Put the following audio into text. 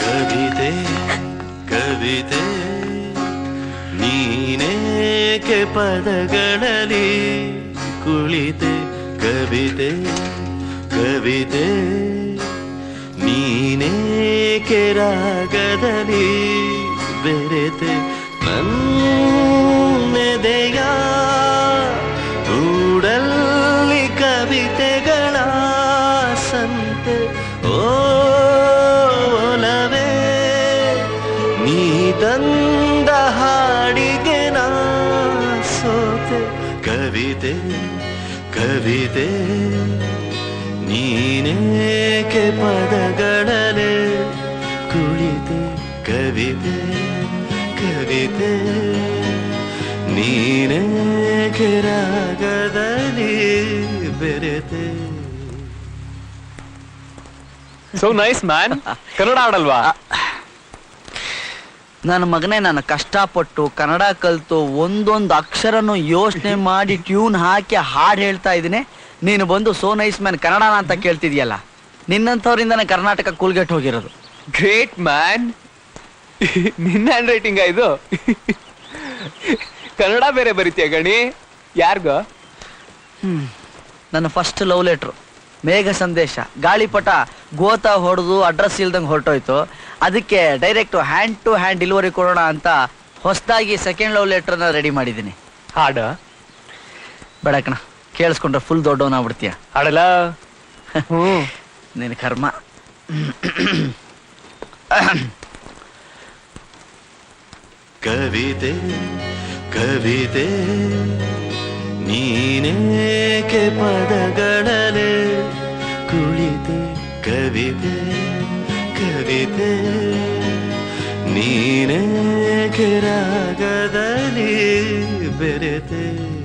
ಕವಿತೆ ಕವಿತೆ ನೀನೇಕೆ ಪದಗಳಲ್ಲಿ ಕುಳಿತೆ? ಕವಿತೆ ಕವಿತೆ ನೀನೇಕೆ ರಾಗದಲ್ಲಿ ಬೆರೆತೆ? ಓಲವೇ, ನೀ ತಂದ ಹಾಡಿಗೆ ನಾ ಸೋತೆ. ಕವಿತೆ ಕವಿತೆ, ನೀನೇಕೆ ಪದಗಳಲೆ ಕುಳಿತೆ? ಕವಿತೆ ಕವಿತೆ, ನೀನೇಕೆ ರಾಗದಲ್ಲಿ ಬೆರೆತೆ? ಸೊ ನೈಸ್ ಮ್ಯಾನ್ ಕನ್ನಡ ಆಡಲ್ವಾ? ನನ್ನ ಮಗನೇ ನಾನು ಕಷ್ಟಪಟ್ಟು ಕನ್ನಡ ಕಲಿತು ಒಂದೊಂದು ಅಕ್ಷರನು ಯೋಚನೆ ಮಾಡಿ ಟ್ಯೂನ್ ಹಾಕಿ ಹಾಡು ಹೇಳ್ತಾ ಇದ್ದೀನಿ. ನೀನು ಬಂದು ಸೋ ನೈಸ್ ಮ್ಯಾನ್ ಕನ್ನಡನ ಅಂತ ಕೇಳ್ತಿದ್ಯಲ್ಲ ನಿನ್ನಂಥವ್ರಿಂದನೇ ಕರ್ನಾಟಕ ಕೂಲ್ಗೆಟ್ ಹೋಗಿರೋದು. ಗ್ರೇಟ್ ಮ್ಯಾನ್ ನಿನ್ನ ಹ್ಯಾಂಡ್ ರೈಟಿಂಗ್ ಇದು? ಕನ್ನಡ ಬೇರೆ ಬರೀತೀಯ ಗಣಿ? ಯಾರ್ಗ? ನನ್ನ ಫಸ್ಟ್ ಲವ್ ಲೆಟ್ರು ಮೇಘ ಸಂದೇಶ. ಗಾಳಿಪಟ ಗೋತ ಹೊಡೆದು ಅಡ್ರೆಸ್ ಇಲ್ದಂಗೆ ಹೊರಟೋಯ್ತು. ಅದಕ್ಕೆ direct hand to hand delivery ಕೊಡೋಣ ಅಂತ ಹೊಸದಾಗಿ ಸೆಕೆಂಡ್ ಲವ್ ಲೆಟ್ರನ್ನ ರೆಡಿ ಮಾಡಿದ್ದೀನಿ. ಹಾಡು? ಬೇಡ ಕಣ ಕೇಳಿಸ್ಕೊಂಡ್ರೆ ಫುಲ್ ದೊಡ್ಡವನಾಗ್ಬಿಡ್ತೀಯ ಹಾಡಲ್ಲ? ನಿನ್ನ ಕರ್ಮ. ಕವಿತೆ ಕವಿತೆ ನೀನೇಕೆ ಪದಗಳ ಕವಿತೆ ಕವಿತೆ ನೀನೇ ಕೆರಗದಲ್ಲಿ ಬೆರೆತೆ.